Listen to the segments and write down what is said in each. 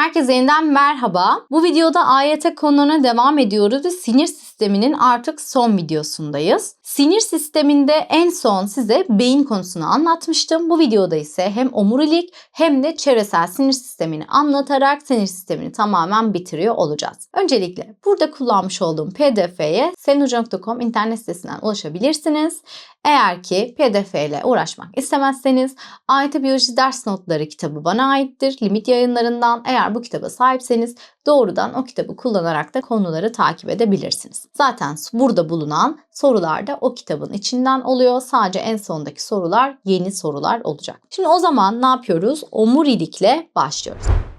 Herkese yeniden merhaba. Bu videoda AYT konularına devam ediyoruz ve sinir sisteminin artık son videosundayız. Sinir sisteminde en son size beyin konusunu anlatmıştım. Bu videoda ise hem omurilik hem de çevresel sinir sistemini anlatarak sinir sistemini tamamen bitiriyor olacağız. Öncelikle burada kullanmış olduğum pdf'ye selinhoca.com internet sitesinden ulaşabilirsiniz. Eğer ki pdf ile uğraşmak istemezseniz AYT Biyoloji Ders Notları kitabı bana aittir. Limit yayınlarından eğer bu kitaba sahipseniz doğrudan o kitabı kullanarak da konuları takip edebilirsiniz. Zaten burada bulunan sorular da o kitabın içinden oluyor. Sadece en sondaki sorular yeni sorular olacak. Şimdi o zaman ne yapıyoruz? Omurilikle başlıyoruz.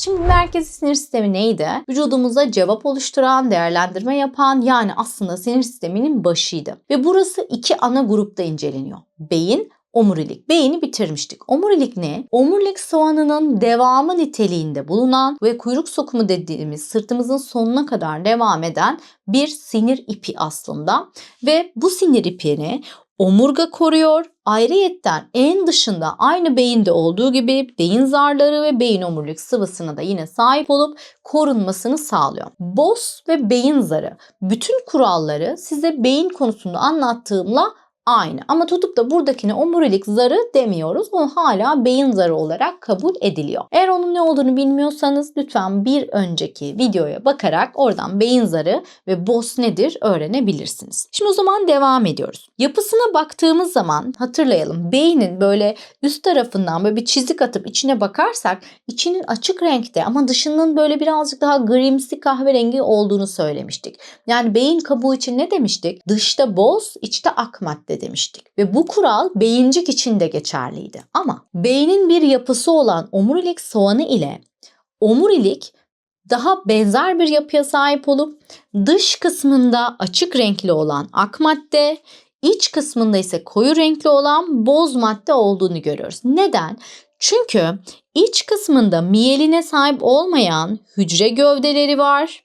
Şimdi merkezi sinir sistemi neydi? Vücudumuzda cevap oluşturan, değerlendirme yapan yani aslında sinir sisteminin başıydı. Ve burası iki ana grupta inceleniyor. Beyin omurilik. Beyni bitirmiştik. Omurilik ne? Omurilik soğanının devamı niteliğinde bulunan ve kuyruk sokumu dediğimiz sırtımızın sonuna kadar devam eden bir sinir ipi aslında. Ve bu sinir ipini omurga koruyor. Ayrıyetten en dışında aynı beyinde olduğu gibi beyin zarları ve beyin omurilik sıvısına da yine sahip olup korunmasını sağlıyor. Boz ve beyin zarı bütün kuralları size beyin konusunda anlattığımla aynı. Ama tutup da buradakine omurilik zarı demiyoruz. O hala beyin zarı olarak kabul ediliyor. Eğer onun ne olduğunu bilmiyorsanız lütfen bir önceki videoya bakarak oradan beyin zarı ve BOS nedir öğrenebilirsiniz. Şimdi o zaman devam ediyoruz. Yapısına baktığımız zaman hatırlayalım beynin böyle üst tarafından böyle bir çizik atıp içine bakarsak içinin açık renkte ama dışının böyle birazcık daha grimsi kahverengi olduğunu söylemiştik. Yani beyin kabuğu için ne demiştik? Dışta boz, içte ak madde demiştik. Ve bu kural beyincik için de geçerliydi. Ama beynin bir yapısı olan omurilik soğanı ile omurilik daha benzer bir yapıya sahip olup dış kısmında açık renkli olan ak madde, iç kısmında ise koyu renkli olan boz madde olduğunu görüyoruz. Neden? Çünkü iç kısmında miyeline sahip olmayan hücre gövdeleri var.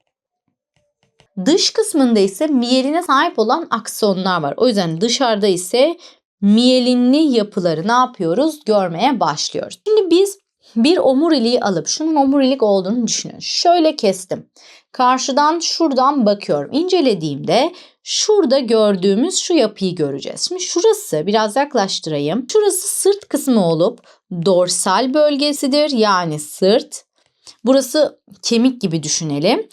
Dış kısmında ise miyeline sahip olan aksonlar var. O yüzden dışarıda ise miyelinli yapıları ne yapıyoruz? Görmeye başlıyoruz. Şimdi biz bir omuriliği alıp şunun omurilik olduğunu düşünün. Şöyle kestim. Karşıdan şuradan bakıyorum. İncelediğimde şurada gördüğümüz şu yapıyı göreceğiz. Şimdi şurası biraz yaklaştırayım. Şurası sırt kısmı olup dorsal bölgesidir. Yani sırt. Burası kemik gibi düşünelim.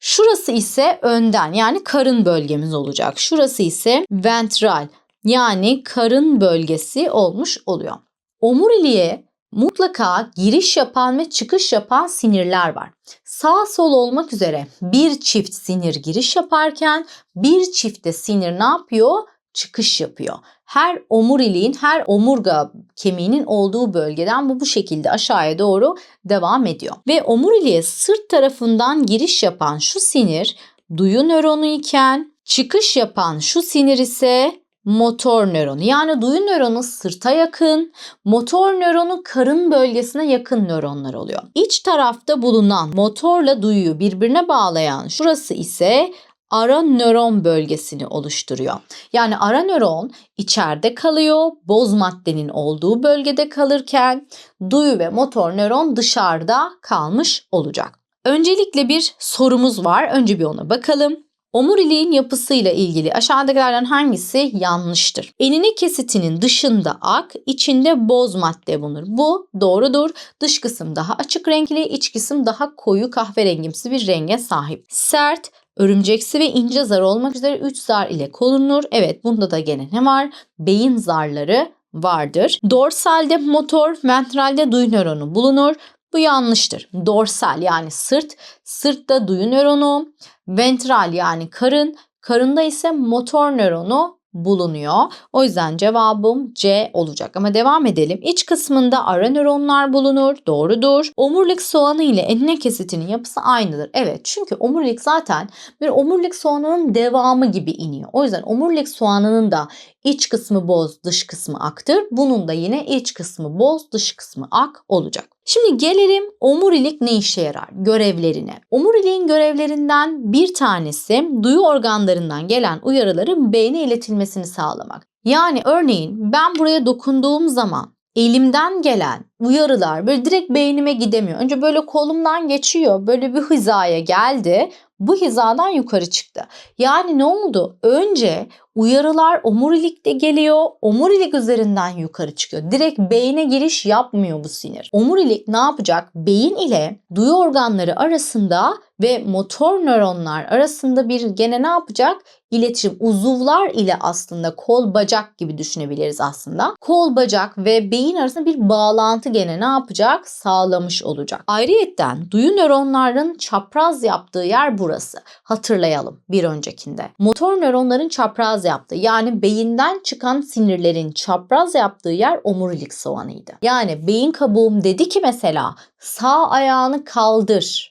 Şurası ise önden yani karın bölgemiz olacak. Şurası ise ventral yani karın bölgesi olmuş oluyor. Omuriliğe mutlaka giriş yapan ve çıkış yapan sinirler var. Sağ sol olmak üzere bir çift sinir giriş yaparken bir çifte sinir ne yapıyor? Çıkış yapıyor. Her omuriliğin, her omurga kemiğinin olduğu bölgeden bu bu şekilde aşağıya doğru devam ediyor. Ve omuriliğe sırt tarafından giriş yapan şu sinir duyu nöronu iken çıkış yapan şu sinir ise motor nöronu. Yani duyu nöronu sırta yakın, motor nöronu karın bölgesine yakın nöronlar oluyor. İç tarafta bulunan motorla duyuyu birbirine bağlayan şurası ise ara nöron bölgesini oluşturuyor. Yani ara nöron içeride kalıyor, boz maddenin olduğu bölgede kalırken duyu ve motor nöron dışarıda kalmış olacak. Öncelikle bir sorumuz var. Önce bir ona bakalım. Omuriliğin yapısıyla ilgili aşağıdakilerden hangisi yanlıştır? Enine kesitinin dışında ak, içinde boz madde bulunur. Bu doğrudur. Dış kısım daha açık renkli, iç kısım daha koyu kahverengimsi bir renge sahip. Sert, örümceksi ve ince zar olmak üzere 3 zar ile korunur. Evet bunda da gene ne var? Beyin zarları vardır. Dorsalde motor, ventralde duyu nöronu bulunur. Bu yanlıştır. Dorsal yani sırt, sırtta duyu nöronu, ventral yani karın, karında ise motor nöronu bulunuyor. O yüzden cevabım C olacak. Ama devam edelim. İç kısmında ara nöronlar bulunur. Doğrudur. Omurilik soğanı ile enine kesitinin yapısı aynıdır. Evet çünkü omurilik zaten bir omurilik soğanının devamı gibi iniyor. O yüzden omurilik soğanının da iç kısmı boz, dış kısmı aktır. Bunun da yine iç kısmı boz, dış kısmı ak olacak. Şimdi gelelim omurilik ne işe yarar? Görevlerine. Omuriliğin görevlerinden bir tanesi duyu organlarından gelen uyarıların beyne iletilmesini sağlamak. Yani örneğin ben buraya dokunduğum zaman elimden gelen uyarılar böyle direkt beynime gidemiyor. Önce böyle kolumdan geçiyor. Böyle bir hizaya geldi. Bu hizadan yukarı çıktı. Yani ne oldu? Önce uyarılar omurilikte geliyor. Omurilik üzerinden yukarı çıkıyor. Direkt beyne giriş yapmıyor bu sinir. Omurilik ne yapacak? Beyin ile duyu organları arasında ve motor nöronlar arasında bir gene ne yapacak? İletişim uzuvlar ile aslında kol bacak gibi düşünebiliriz aslında. Kol bacak ve beyin arasında bir bağlantı gene ne yapacak? Sağlamış olacak. Ayrıyetten duyu nöronların çapraz yaptığı yer burası. Hatırlayalım bir öncekinde. Motor nöronların çapraz yaptığı yani beyinden çıkan sinirlerin çapraz yaptığı yer omurilik soğanıydı. Yani beyin kabuğum dedi ki mesela sağ ayağını kaldır.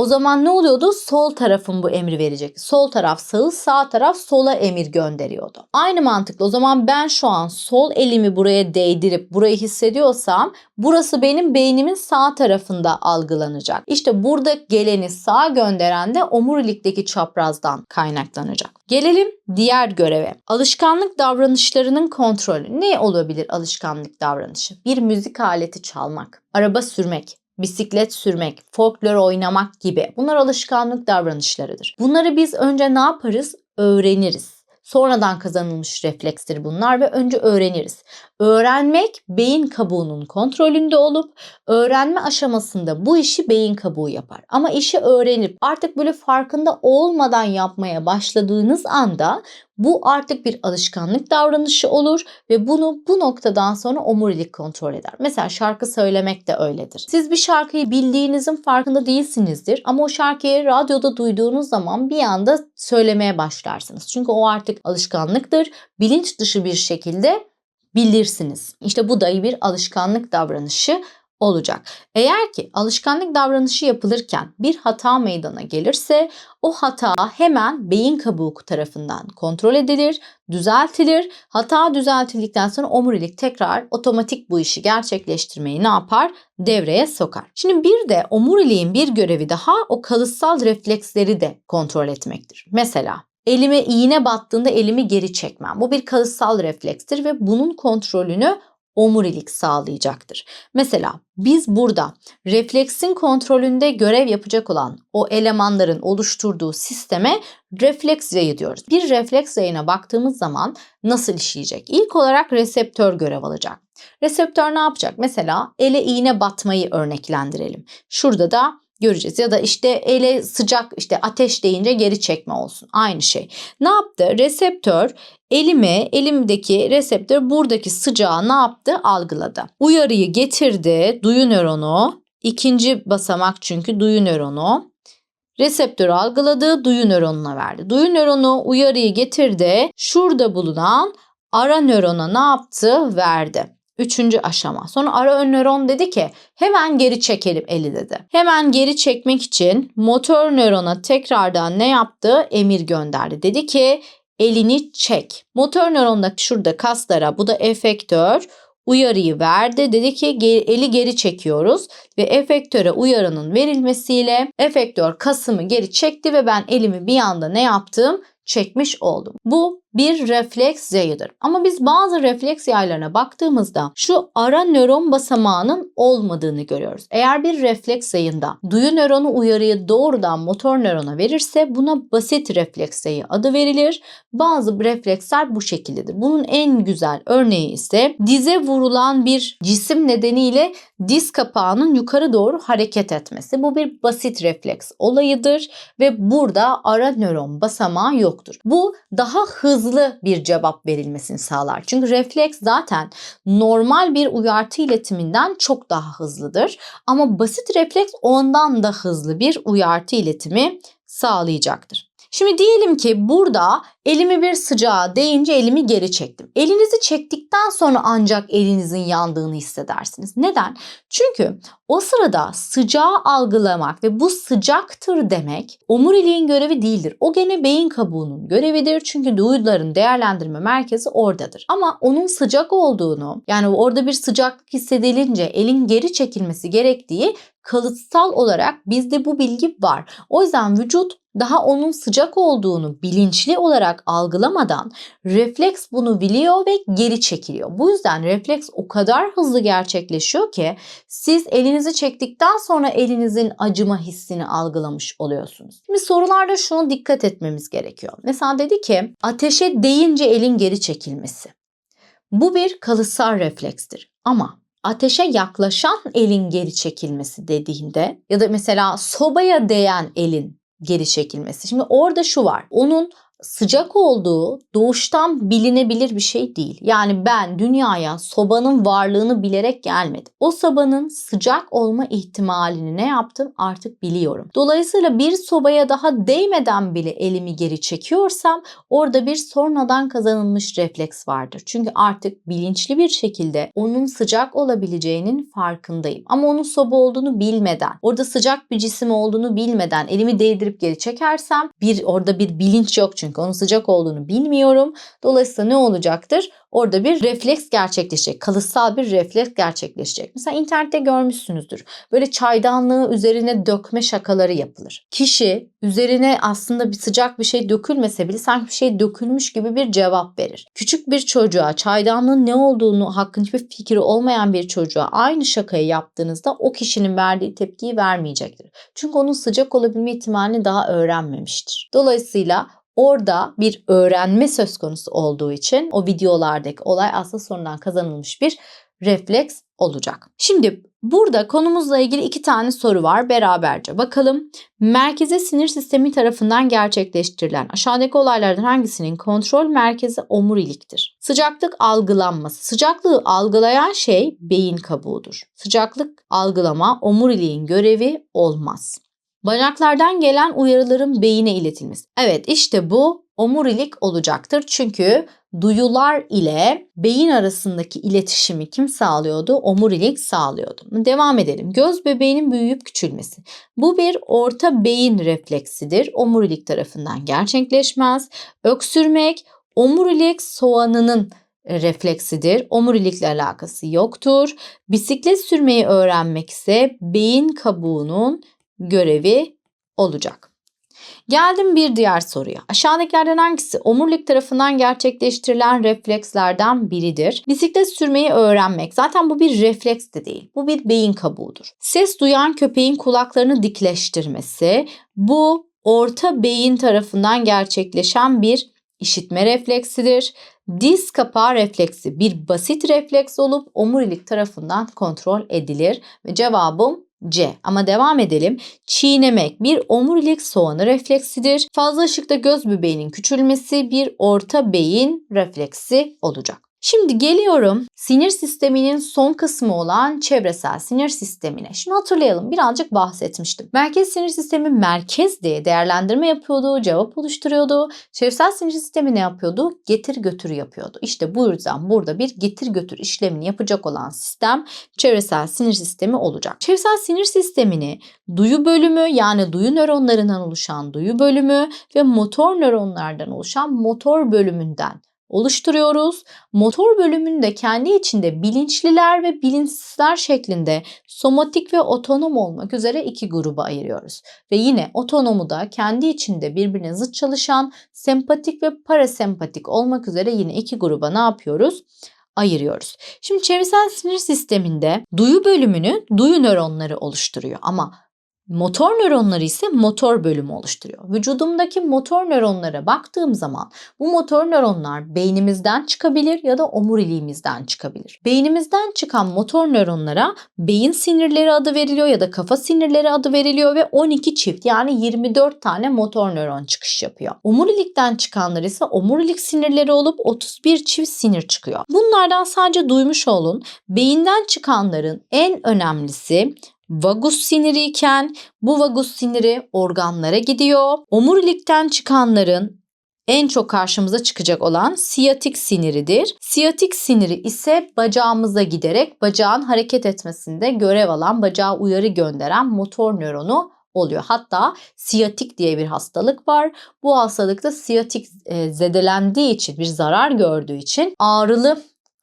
O zaman ne oluyordu? Sol tarafın bu emri verecek. Sol taraf sağı, sağ taraf sola emir gönderiyordu. Aynı mantıkla o zaman ben şu an sol elimi buraya değdirip burayı hissediyorsam burası benim beynimin sağ tarafında algılanacak. İşte burada geleni sağ gönderen de omurilikteki çaprazdan kaynaklanacak. Gelelim diğer göreve. Alışkanlık davranışlarının kontrolü. Ne olabilir alışkanlık davranışı? Bir müzik aleti çalmak, araba sürmek, bisiklet sürmek, folklor oynamak gibi bunlar alışkanlık davranışlarıdır. Bunları biz önce ne yaparız? Öğreniriz. Sonradan kazanılmış reflekstir bunlar ve önce öğreniriz. Öğrenmek beyin kabuğunun kontrolünde olup öğrenme aşamasında bu işi beyin kabuğu yapar. Ama işi öğrenip artık böyle farkında olmadan yapmaya başladığınız anda bu artık bir alışkanlık davranışı olur ve bunu bu noktadan sonra omurilik kontrol eder. Mesela şarkı söylemek de öyledir. Siz bir şarkıyı bildiğinizin farkında değilsinizdir ama o şarkıyı radyoda duyduğunuz zaman bir anda söylemeye başlarsınız. Çünkü o artık alışkanlıktır. Bilinç dışı bir şekilde bilirsiniz. İşte bu da bir alışkanlık davranışı olacak. Eğer ki alışkanlık davranışı yapılırken bir hata meydana gelirse o hata hemen beyin kabuğu tarafından kontrol edilir, düzeltilir. Hata düzeltildikten sonra omurilik tekrar otomatik bu işi gerçekleştirmeyi ne yapar? Devreye sokar. Şimdi bir de omuriliğin bir görevi daha o kalıtsal refleksleri de kontrol etmektir. Mesela Elime iğne battığında elimi geri çekmem. Bu bir kalıtsal reflekstir ve bunun kontrolünü omurilik sağlayacaktır. Mesela biz burada refleksin kontrolünde görev yapacak olan o elemanların oluşturduğu sisteme refleks yayı diyoruz. Bir refleks yayına baktığımız zaman nasıl işleyecek? İlk olarak reseptör görev alacak. Reseptör ne yapacak? Mesela ele iğne batmayı örneklendirelim. Şurada da göreceğiz. Ya da işte ele sıcak işte ateş deyince geri çekme olsun. Aynı şey. Ne yaptı? Reseptör elime elimdeki reseptör buradaki sıcağı ne yaptı? Algıladı. Uyarıyı getirdi. Duyu nöronu. ikinci basamak çünkü duyu nöronu. Reseptörü algıladı, duyu nöronuna verdi. Duyu nöronu uyarıyı getirdi. Şurada bulunan ara nörona ne yaptı? Verdi. Üçüncü aşama. Sonra ara nöron dedi ki hemen geri çekelim eli dedi. Hemen geri çekmek için motor nörona tekrardan ne yaptı? Emir gönderdi. Dedi ki elini çek. Motor nöronda şurada kaslara bu da efektör uyarıyı verdi. Dedi ki eli geri çekiyoruz ve efektöre uyarının verilmesiyle efektör kasımı geri çekti ve ben elimi bir anda ne yaptım? Çekmiş oldum. Bu bir refleks yayıdır. Ama biz bazı refleks yaylarına baktığımızda şu ara nöron basamağının olmadığını görüyoruz. Eğer bir refleks yayında duyu nöronu uyarıyı doğrudan motor nörona verirse buna basit refleks yayı adı verilir. Bazı refleksler bu şekildedir. Bunun en güzel örneği ise dize vurulan bir cisim nedeniyle diz kapağının yukarı doğru hareket etmesi. Bu bir basit refleks olayıdır ve burada ara nöron basamağı yoktur. Bu daha hızlı hızlı bir cevap verilmesini sağlar. Çünkü refleks zaten normal bir uyartı iletiminden çok daha hızlıdır. Ama basit refleks ondan da hızlı bir uyartı iletimi sağlayacaktır. Şimdi diyelim ki burada elimi bir sıcağa değince elimi geri çektim. Elinizi çektikten sonra ancak elinizin yandığını hissedersiniz. Neden? Çünkü o sırada sıcağı algılamak ve bu sıcaktır demek omuriliğin görevi değildir. O gene beyin kabuğunun görevidir. Çünkü duyuların değerlendirme merkezi oradadır. Ama onun sıcak olduğunu yani orada bir sıcaklık hissedilince elin geri çekilmesi gerektiği kalıtsal olarak bizde bu bilgi var. O yüzden vücut daha onun sıcak olduğunu bilinçli olarak algılamadan refleks bunu biliyor ve geri çekiliyor. Bu yüzden refleks o kadar hızlı gerçekleşiyor ki siz elinizi çektikten sonra elinizin acıma hissini algılamış oluyorsunuz. Şimdi sorularda şunu dikkat etmemiz gerekiyor. Mesela dedi ki ateşe değince elin geri çekilmesi. Bu bir kalıtsal reflekstir. Ama ateşe yaklaşan elin geri çekilmesi dediğinde ya da mesela sobaya değen elin geri çekilmesi. Şimdi orada şu var. Onun sıcak olduğu doğuştan bilinebilir bir şey değil. Yani ben dünyaya sobanın varlığını bilerek gelmedim. O sobanın sıcak olma ihtimalini ne yaptım artık biliyorum. Dolayısıyla bir sobaya daha değmeden bile elimi geri çekiyorsam orada bir sonradan kazanılmış refleks vardır. Çünkü artık bilinçli bir şekilde onun sıcak olabileceğinin farkındayım. Ama onun soba olduğunu bilmeden, orada sıcak bir cisim olduğunu bilmeden elimi değdirip geri çekersem bir orada bir bilinç yok çünkü çünkü onun sıcak olduğunu bilmiyorum. Dolayısıyla ne olacaktır? Orada bir refleks gerçekleşecek. Kalıtsal bir refleks gerçekleşecek. Mesela internette görmüşsünüzdür. Böyle çaydanlığı üzerine dökme şakaları yapılır. Kişi üzerine aslında bir sıcak bir şey dökülmese bile sanki bir şey dökülmüş gibi bir cevap verir. Küçük bir çocuğa çaydanlığın ne olduğunu hakkında hiçbir fikri olmayan bir çocuğa aynı şakayı yaptığınızda o kişinin verdiği tepkiyi vermeyecektir. Çünkü onun sıcak olabilme ihtimalini daha öğrenmemiştir. Dolayısıyla Orada bir öğrenme söz konusu olduğu için o videolardaki olay aslında sonradan kazanılmış bir refleks olacak. Şimdi burada konumuzla ilgili iki tane soru var beraberce bakalım. Merkeze sinir sistemi tarafından gerçekleştirilen aşağıdaki olaylardan hangisinin kontrol merkezi omuriliktir? Sıcaklık algılanması. Sıcaklığı algılayan şey beyin kabuğudur. Sıcaklık algılama omuriliğin görevi olmaz. Bacaklardan gelen uyarıların beyine iletilmesi. Evet işte bu omurilik olacaktır. Çünkü duyular ile beyin arasındaki iletişimi kim sağlıyordu? Omurilik sağlıyordu. Devam edelim. Göz bebeğinin büyüyüp küçülmesi. Bu bir orta beyin refleksidir. Omurilik tarafından gerçekleşmez. Öksürmek omurilik soğanının refleksidir. Omurilikle alakası yoktur. Bisiklet sürmeyi öğrenmek ise beyin kabuğunun görevi olacak. Geldim bir diğer soruya. Aşağıdakilerden hangisi omurilik tarafından gerçekleştirilen reflekslerden biridir? Bisiklet sürmeyi öğrenmek. Zaten bu bir refleks de değil. Bu bir beyin kabuğudur. Ses duyan köpeğin kulaklarını dikleştirmesi. Bu orta beyin tarafından gerçekleşen bir işitme refleksidir. Diz kapağı refleksi bir basit refleks olup omurilik tarafından kontrol edilir ve cevabım C. Ama devam edelim. Çiğnemek bir omurilik soğanı refleksidir. Fazla ışıkta göz bebeğinin küçülmesi bir orta beyin refleksi olacak. Şimdi geliyorum sinir sisteminin son kısmı olan çevresel sinir sistemine. Şimdi hatırlayalım birazcık bahsetmiştim. Merkez sinir sistemi merkez diye değerlendirme yapıyordu, cevap oluşturuyordu. Çevresel sinir sistemi ne yapıyordu? Getir götür yapıyordu. İşte bu yüzden burada bir getir götür işlemini yapacak olan sistem çevresel sinir sistemi olacak. Çevresel sinir sistemini duyu bölümü yani duyu nöronlarından oluşan duyu bölümü ve motor nöronlardan oluşan motor bölümünden oluşturuyoruz. Motor bölümünü de kendi içinde bilinçliler ve bilinçsizler şeklinde somatik ve otonom olmak üzere iki gruba ayırıyoruz. Ve yine otonomu da kendi içinde birbirine zıt çalışan sempatik ve parasempatik olmak üzere yine iki gruba ne yapıyoruz? ayırıyoruz. Şimdi çevresel sinir sisteminde duyu bölümünü duyu nöronları oluşturuyor ama Motor nöronları ise motor bölümü oluşturuyor. Vücudumdaki motor nöronlara baktığım zaman bu motor nöronlar beynimizden çıkabilir ya da omuriliğimizden çıkabilir. Beynimizden çıkan motor nöronlara beyin sinirleri adı veriliyor ya da kafa sinirleri adı veriliyor ve 12 çift yani 24 tane motor nöron çıkış yapıyor. Omurilikten çıkanlar ise omurilik sinirleri olup 31 çift sinir çıkıyor. Bunlardan sadece duymuş olun. Beyinden çıkanların en önemlisi vagus siniri iken bu vagus siniri organlara gidiyor. Omurilikten çıkanların en çok karşımıza çıkacak olan siyatik siniridir. Siyatik siniri ise bacağımıza giderek bacağın hareket etmesinde görev alan, bacağa uyarı gönderen motor nöronu oluyor. Hatta siyatik diye bir hastalık var. Bu hastalıkta siyatik e, zedelendiği için, bir zarar gördüğü için ağrılı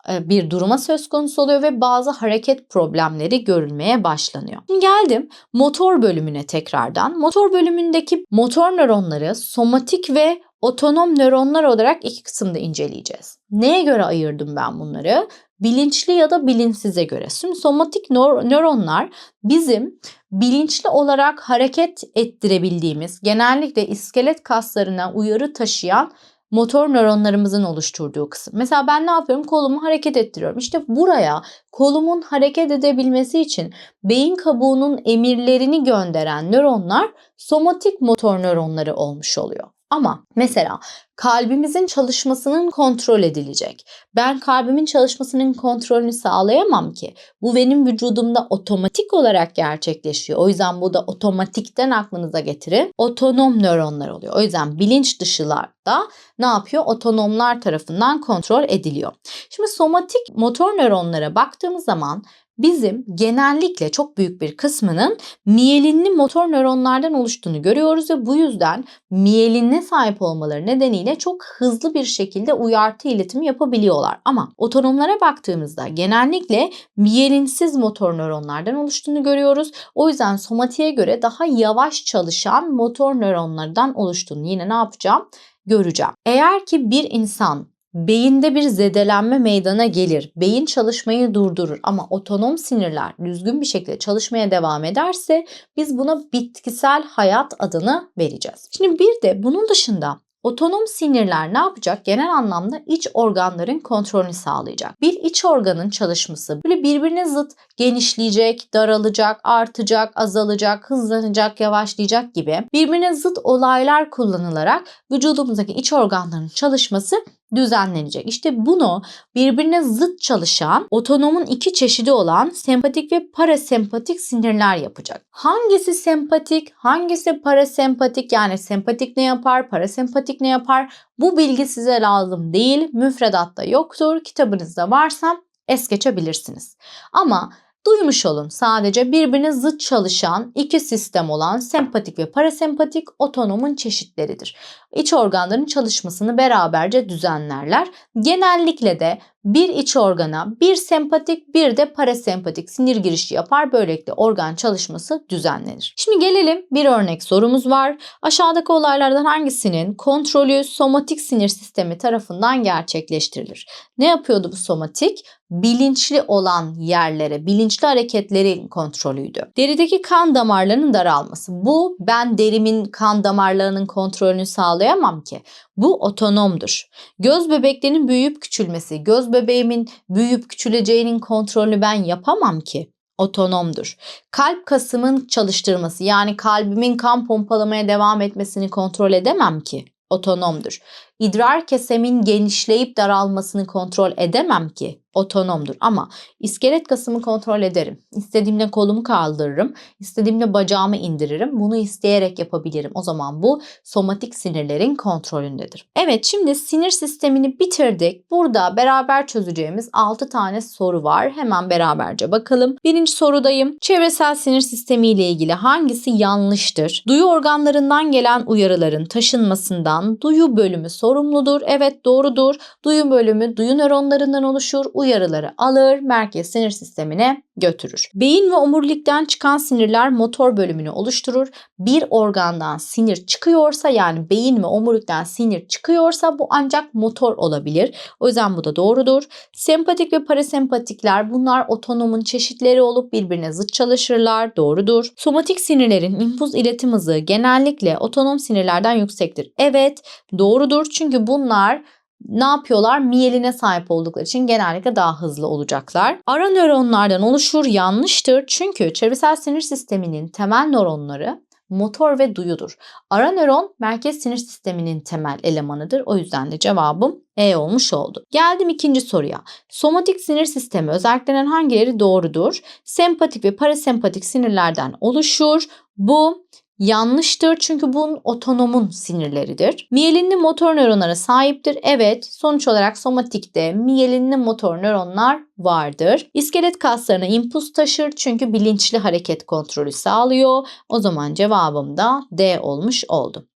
bir duruma söz konusu oluyor ve bazı hareket problemleri görülmeye başlanıyor. Şimdi geldim motor bölümüne tekrardan. Motor bölümündeki motor nöronları somatik ve otonom nöronlar olarak iki kısımda inceleyeceğiz. Neye göre ayırdım ben bunları? Bilinçli ya da bilinçsize göre. Şimdi somatik nöronlar bizim bilinçli olarak hareket ettirebildiğimiz, genellikle iskelet kaslarına uyarı taşıyan motor nöronlarımızın oluşturduğu kısım. Mesela ben ne yapıyorum? Kolumu hareket ettiriyorum. İşte buraya kolumun hareket edebilmesi için beyin kabuğunun emirlerini gönderen nöronlar somatik motor nöronları olmuş oluyor. Ama mesela kalbimizin çalışmasının kontrol edilecek. Ben kalbimin çalışmasının kontrolünü sağlayamam ki. Bu benim vücudumda otomatik olarak gerçekleşiyor. O yüzden bu da otomatikten aklınıza getirin. Otonom nöronlar oluyor. O yüzden bilinç dışılar da ne yapıyor? Otonomlar tarafından kontrol ediliyor. Şimdi somatik motor nöronlara baktığımız zaman bizim genellikle çok büyük bir kısmının miyelinli motor nöronlardan oluştuğunu görüyoruz ve bu yüzden miyelinine sahip olmaları nedeniyle çok hızlı bir şekilde uyartı iletimi yapabiliyorlar. Ama otonomlara baktığımızda genellikle miyelinsiz motor nöronlardan oluştuğunu görüyoruz. O yüzden somatiğe göre daha yavaş çalışan motor nöronlardan oluştuğunu yine ne yapacağım? Göreceğim. Eğer ki bir insan beyinde bir zedelenme meydana gelir. Beyin çalışmayı durdurur ama otonom sinirler düzgün bir şekilde çalışmaya devam ederse biz buna bitkisel hayat adını vereceğiz. Şimdi bir de bunun dışında Otonom sinirler ne yapacak? Genel anlamda iç organların kontrolünü sağlayacak. Bir iç organın çalışması böyle birbirine zıt genişleyecek, daralacak, artacak, azalacak, hızlanacak, yavaşlayacak gibi birbirine zıt olaylar kullanılarak vücudumuzdaki iç organların çalışması düzenlenecek. İşte bunu birbirine zıt çalışan otonomun iki çeşidi olan sempatik ve parasempatik sinirler yapacak. Hangisi sempatik, hangisi parasempatik yani sempatik ne yapar, parasempatik ne yapar? Bu bilgi size lazım değil. Müfredatta yoktur. Kitabınızda varsa es geçebilirsiniz. Ama Duymuş olun sadece birbirine zıt çalışan iki sistem olan sempatik ve parasempatik otonomun çeşitleridir. İç organların çalışmasını beraberce düzenlerler. Genellikle de bir iç organa bir sempatik bir de parasempatik sinir girişi yapar. Böylelikle organ çalışması düzenlenir. Şimdi gelelim bir örnek sorumuz var. Aşağıdaki olaylardan hangisinin kontrolü somatik sinir sistemi tarafından gerçekleştirilir? Ne yapıyordu bu somatik? bilinçli olan yerlere, bilinçli hareketlerin kontrolüydü. Derideki kan damarlarının daralması. Bu ben derimin kan damarlarının kontrolünü sağlayamam ki. Bu otonomdur. Göz bebeklerinin büyüyüp küçülmesi, göz bebeğimin büyüyüp küçüleceğinin kontrolünü ben yapamam ki otonomdur. Kalp kasımın çalıştırması yani kalbimin kan pompalamaya devam etmesini kontrol edemem ki otonomdur. İdrar kesemin genişleyip daralmasını kontrol edemem ki otonomdur ama iskelet kasımı kontrol ederim. İstediğimde kolumu kaldırırım, istediğimde bacağımı indiririm. Bunu isteyerek yapabilirim. O zaman bu somatik sinirlerin kontrolündedir. Evet şimdi sinir sistemini bitirdik. Burada beraber çözeceğimiz 6 tane soru var. Hemen beraberce bakalım. Birinci sorudayım. Çevresel sinir sistemi ile ilgili hangisi yanlıştır? Duyu organlarından gelen uyarıların taşınmasından duyu bölümü sorumludur. Evet doğrudur. Duyu bölümü duyu nöronlarından oluşur uyarıları alır, merkez sinir sistemine götürür. Beyin ve omurilikten çıkan sinirler motor bölümünü oluşturur. Bir organdan sinir çıkıyorsa yani beyin ve omurilikten sinir çıkıyorsa bu ancak motor olabilir. O yüzden bu da doğrudur. Sempatik ve parasempatikler bunlar otonomun çeşitleri olup birbirine zıt çalışırlar. Doğrudur. Somatik sinirlerin impuls iletim hızı genellikle otonom sinirlerden yüksektir. Evet doğrudur çünkü bunlar ne yapıyorlar? Miyeline sahip oldukları için genellikle daha hızlı olacaklar. Ara nöronlardan oluşur yanlıştır. Çünkü çevresel sinir sisteminin temel nöronları motor ve duyudur. Ara nöron merkez sinir sisteminin temel elemanıdır. O yüzden de cevabım E olmuş oldu. Geldim ikinci soruya. Somatik sinir sistemi özelliklenen hangileri doğrudur? Sempatik ve parasempatik sinirlerden oluşur. Bu Yanlıştır çünkü bunun otonomun sinirleridir. Miyelinli motor nöronlara sahiptir. Evet, sonuç olarak somatikte miyelinli motor nöronlar vardır. İskelet kaslarına impuls taşır çünkü bilinçli hareket kontrolü sağlıyor. O zaman cevabım da D olmuş oldu.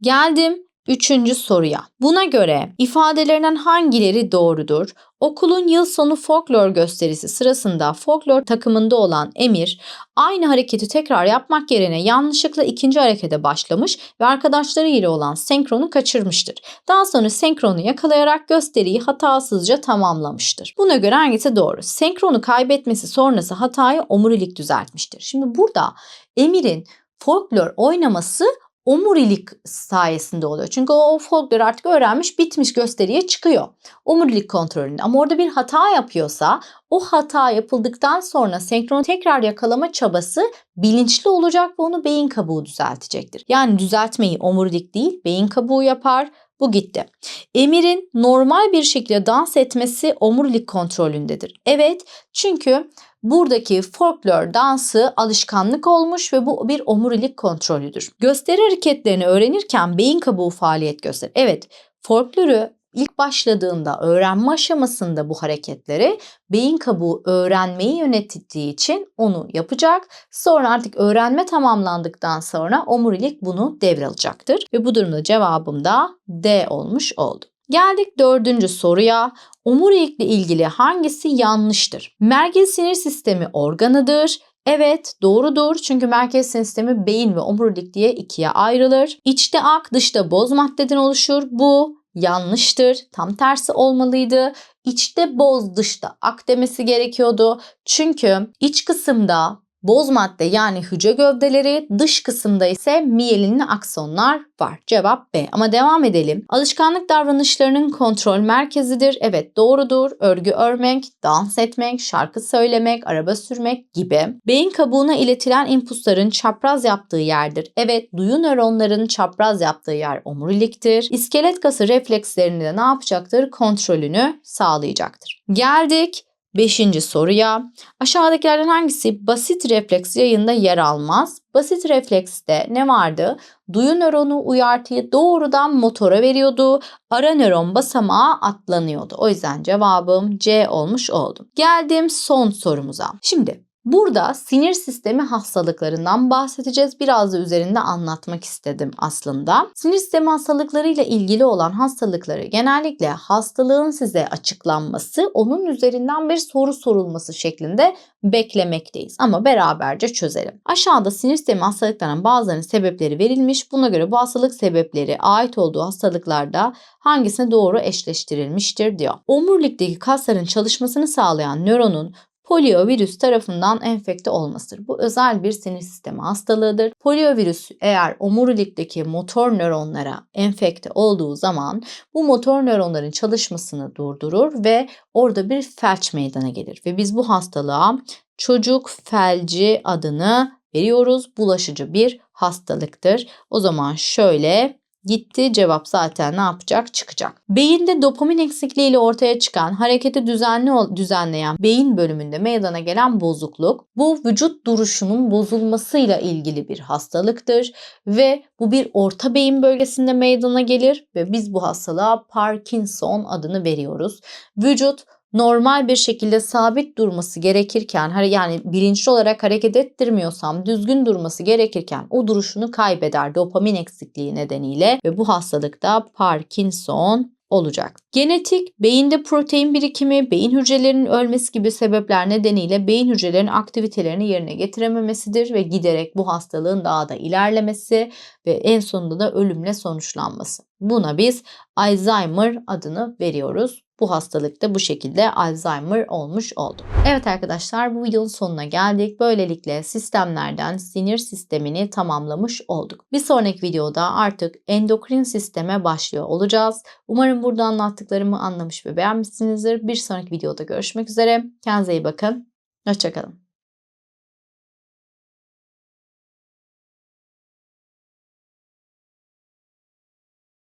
Geldim Üçüncü soruya. Buna göre ifadelerinden hangileri doğrudur? Okulun yıl sonu folklor gösterisi sırasında folklor takımında olan Emir aynı hareketi tekrar yapmak yerine yanlışlıkla ikinci harekete başlamış ve arkadaşları ile olan senkronu kaçırmıştır. Daha sonra senkronu yakalayarak gösteriyi hatasızca tamamlamıştır. Buna göre hangisi doğru? Senkronu kaybetmesi sonrası hatayı omurilik düzeltmiştir. Şimdi burada Emir'in folklor oynaması omurilik sayesinde oluyor. Çünkü o folklor artık öğrenmiş, bitmiş gösteriye çıkıyor. Omurilik kontrolünde. Ama orada bir hata yapıyorsa o hata yapıldıktan sonra senkronu tekrar yakalama çabası bilinçli olacak ve onu beyin kabuğu düzeltecektir. Yani düzeltmeyi omurilik değil, beyin kabuğu yapar. Bu gitti. Emir'in normal bir şekilde dans etmesi omurilik kontrolündedir. Evet çünkü buradaki folklor dansı alışkanlık olmuş ve bu bir omurilik kontrolüdür. Gösteri hareketlerini öğrenirken beyin kabuğu faaliyet gösterir. Evet folkloru ilk başladığında öğrenme aşamasında bu hareketleri beyin kabuğu öğrenmeyi yönettiği için onu yapacak. Sonra artık öğrenme tamamlandıktan sonra omurilik bunu devralacaktır. Ve bu durumda cevabım da D olmuş oldu. Geldik dördüncü soruya. Omurilikle ilgili hangisi yanlıştır? Merkez sinir sistemi organıdır. Evet doğrudur çünkü merkez sinir sistemi beyin ve omurilik diye ikiye ayrılır. İçte ak dışta boz maddeden oluşur. Bu yanlıştır. Tam tersi olmalıydı. İçte boz dışta ak demesi gerekiyordu. Çünkü iç kısımda boz madde yani hücre gövdeleri, dış kısımda ise miyelinli aksonlar var. Cevap B. Ama devam edelim. Alışkanlık davranışlarının kontrol merkezidir. Evet doğrudur. Örgü örmek, dans etmek, şarkı söylemek, araba sürmek gibi. Beyin kabuğuna iletilen impulsların çapraz yaptığı yerdir. Evet duyu nöronların çapraz yaptığı yer omuriliktir. İskelet kası reflekslerini de ne yapacaktır? Kontrolünü sağlayacaktır. Geldik Beşinci soruya. Aşağıdakilerden hangisi basit refleks yayında yer almaz? Basit reflekste ne vardı? Duyu nöronu uyartıyı doğrudan motora veriyordu. Ara nöron basamağa atlanıyordu. O yüzden cevabım C olmuş oldu. Geldim son sorumuza. Şimdi Burada sinir sistemi hastalıklarından bahsedeceğiz. Biraz da üzerinde anlatmak istedim aslında. Sinir sistemi hastalıklarıyla ilgili olan hastalıkları genellikle hastalığın size açıklanması, onun üzerinden bir soru sorulması şeklinde beklemekteyiz. Ama beraberce çözelim. Aşağıda sinir sistemi hastalıklarının bazılarının sebepleri verilmiş. Buna göre bu hastalık sebepleri ait olduğu hastalıklarda hangisine doğru eşleştirilmiştir diyor. Omurilikteki kasların çalışmasını sağlayan nöronun poliovirüs tarafından enfekte olmasıdır. Bu özel bir sinir sistemi hastalığıdır. Poliovirüs eğer omurilikteki motor nöronlara enfekte olduğu zaman bu motor nöronların çalışmasını durdurur ve orada bir felç meydana gelir. Ve biz bu hastalığa çocuk felci adını veriyoruz. Bulaşıcı bir hastalıktır. O zaman şöyle Gitti cevap zaten ne yapacak? Çıkacak. Beyinde dopamin eksikliğiyle ortaya çıkan hareketi düzenli düzenleyen beyin bölümünde meydana gelen bozukluk bu vücut duruşunun bozulmasıyla ilgili bir hastalıktır ve bu bir orta beyin bölgesinde meydana gelir ve biz bu hastalığa Parkinson adını veriyoruz. Vücut normal bir şekilde sabit durması gerekirken yani bilinçli olarak hareket ettirmiyorsam düzgün durması gerekirken o duruşunu kaybeder dopamin eksikliği nedeniyle ve bu hastalıkta Parkinson olacak. Genetik, beyinde protein birikimi, beyin hücrelerinin ölmesi gibi sebepler nedeniyle beyin hücrelerinin aktivitelerini yerine getirememesidir ve giderek bu hastalığın daha da ilerlemesi ve en sonunda da ölümle sonuçlanması. Buna biz Alzheimer adını veriyoruz. Bu hastalık da bu şekilde Alzheimer olmuş oldu. Evet arkadaşlar bu videonun sonuna geldik. Böylelikle sistemlerden sinir sistemini tamamlamış olduk. Bir sonraki videoda artık endokrin sisteme başlıyor olacağız. Umarım burada anlattıklarımı anlamış ve beğenmişsinizdir. Bir sonraki videoda görüşmek üzere. Kendinize iyi bakın. Hoşçakalın.